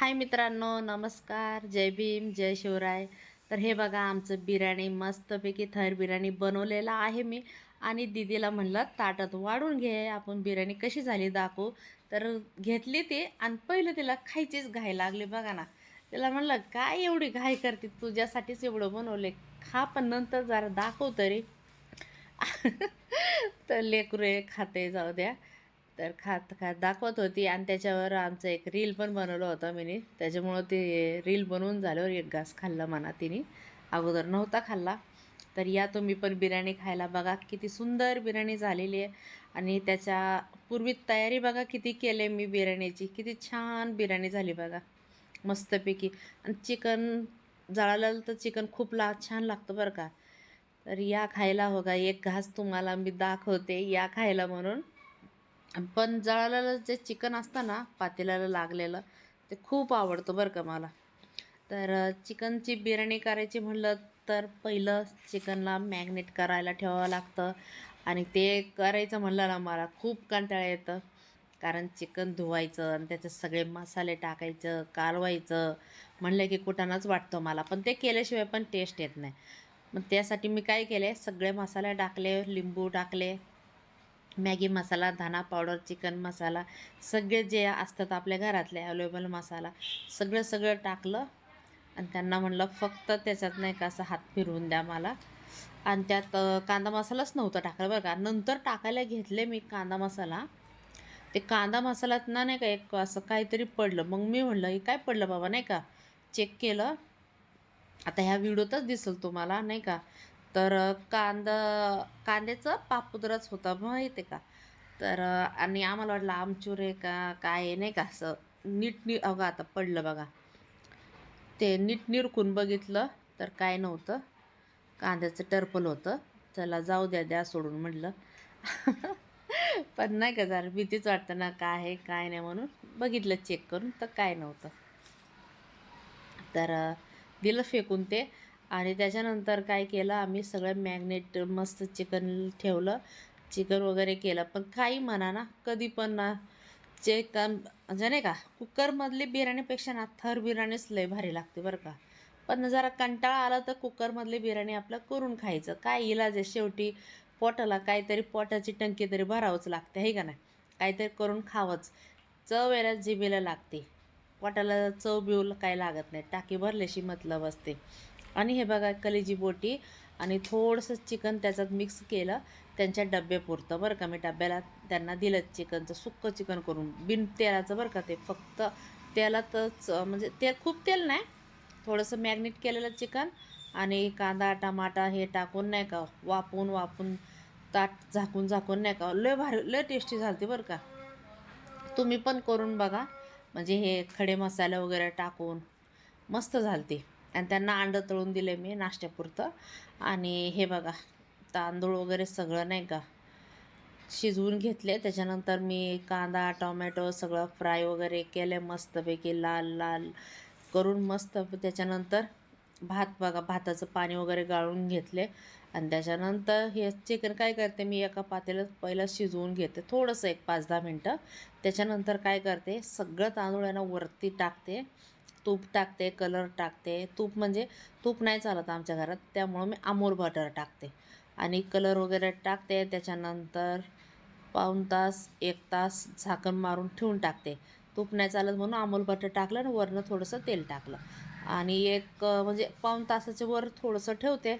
हाय मित्रांनो नमस्कार. जय भीम जय शिवराय. तर हे बघा आमचं बिर्याणी मस्तपैकी थर बिर्याणी बनवलेला आहे मी. आणि दिदीला म्हणलं ताटात वाढून घे आपण बिर्याणी कशी झाली दाखवू. तर घेतली ती आणि पहिलं तिला खायचीच घाई लागली बघा ना. तिला म्हणलं काय एवढी घाई करते? तुझ्यासाठीच एवढं बनवले खा पण नंतर जरा दाखव तरी. तर लेकरू खाते जाऊ द्या. तर खात खात दाखवत होती आणि त्याच्यावर आमचं एक रील पण बनवलं होतं मी त्याच्यामुळं ते रील बनवून झाल्यावर एक घास खाल्ला म्हणा तिने. अगोदर नव्हता खाल्ला. तर या तुम्ही पण बिर्याणी खायला बघा. किती सुंदर बिर्याणी झालेली आहे. आणि त्याच्या पूर्वी तयारी बघा किती केले मी बिर्याणीची. किती छान बिर्याणी झाली बघा. मस्तपैकी. आणि चिकन जळालं तर चिकन खूप ला छान लागतं बरं का. तर या खायला बघा. एक घास तुम्हाला मी दाखवते. या खायला म्हणून पण जळालेलं जे चिकन असतं ना पातेल्याला लागलेलं ते खूप आवडतं बरं का मला. तर चिकनची बिर्याणी करायची म्हणलं तर पहिलं चिकनला मॅग्नेट करायला ठेवावं लागतं आणि ते करायचं म्हणलं ना मला खूप कंटाळा येतं. कारण चिकन धुवायचं आणि त्याच्यात सगळे मसाले टाकायचं कालवायचं म्हणलं की कुठानंच वाटतं मला. पण ते केल्याशिवाय पण टेस्ट येत नाही. मग त्यासाठी मी काय केले सगळे मसाले टाकले लिंबू टाकले मॅगी मसाला धना पावडर चिकन मसाला सगळे जे असतात आपल्या घरातले अवेलेबल मसाला सगळं सगळं टाकलं आणि त्यांना म्हणलं फक्त त्याच्यात नाही का असं हात फिरवून द्या मला. आणि त्यात कांदा मसालाच नव्हता टाकला बरं का. नंतर टाकायला घेतले मी कांदा मसाला. ते कांदा मसाल्यात ना नाही का एक असं काहीतरी पडलं. मग मी म्हणलं हे काय पडलं बाबा? नाही का. चेक केलं. आता ह्या व्हिडिओतच दिसेल तुम्हाला नाही का. तर कांदा कांद्याचं पापुद्राच होता माहिती आहे का? तर आणि आम्हाला वाटलं आमचूर आहे का काय आहे नाही का? असं नीट नि अगं आता पडलं बघा. ते नीट निरकून बघितलं तर काय नव्हतं. कांद्याचं टर्पल होतं. चला जाऊ द्या द्या सोडून म्हटलं. पण नाही का जरा भीतीच वाटतं ना काय आहे काय नाही म्हणून. बघितलं चेक करून तर काय नव्हतं. तर दिलं फेकून ते. आणि त्याच्यानंतर काय केलं आम्ही सगळं मॅग्नेट मस्त चिकन ठेवलं. चिकन वगैरे केलं. पण काही म्हणा ना कधी पण ना चिकन म्हणजे नाही का कुकरमधली बिर्याणीपेक्षा ना थर बिर्याणीच लय भारी लागते बरं का. पण जरा कंटाळा आला तर कुकरमधली बिर्याणी आपलं करून खायचं. काय इलाज आहे शेवटी? पोटाला काहीतरी पोटाची टंकी तरी भरावंच लागते आहे का नाही? काहीतरी करून खावंच. चव यायला जिबेला लागते. पोटाला चव बिवलं काय लागत नाही. टाकी भरल्याशी मतलब असते. आणि हे बघा कलेजी बोटी आणि थोडंसं चिकन त्याच्यात मिक्स केलं त्यांच्या डब्यापुरतं बरं का. मी डब्याला त्यांना दिलं चिकनचं सुक्कं चिकन करून. बिन तेलाचं बरं का ते फक्त तेलातच म्हणजे ते खूप तेल नाही. थोडंसं मॅग्नेट केलेलं चिकन आणि कांदा टमाटा हे टाकून नाही का वापून वापून ताट झाकून झाकून नाही का. लय भारी लय टेस्टी झालते बरं का. तुम्ही पण करून बघा. म्हणजे हे खडे मसाले वगैरे टाकून मस्त झालते. आणि त्यांना अंडं तळून दिले मी नाश्त्यापुरतं. आणि हे बघा तांदूळ वगैरे सगळं नाही का शिजवून घेतले. त्याच्यानंतर मी कांदा टोमॅटो सगळं फ्राय वगैरे केले मस्तपैकी लाल लाल करून मस्त. त्याच्यानंतर भात बघा भाताचं पाणी वगैरे गाळून घेतले. आणि त्याच्यानंतर हे चिकन काय करते मी एका पातेल्यात पहिलं शिजवून घेते थोडंसं एक पाच दहा मिनटं. त्याच्यानंतर काय करते सगळं तांदूळ यांना वरती टाकते. तूप टाकते कलर टाकते. तूप म्हणजे तूप नाही चालत आमच्या घरात त्यामुळं मी अमोल बटर टाकते. आणि कलर वगैरे टाकते त्याच्यानंतर पाऊन तास एक तास झाकण मारून ठेवून टाकते. तूप नाही चालत म्हणून अमोल बटर टाकलं आणि वरनं थोडंसं तेल टाकलं. आणि एक म्हणजे पाऊण तासाच्या वर थोडंसं ठेवते.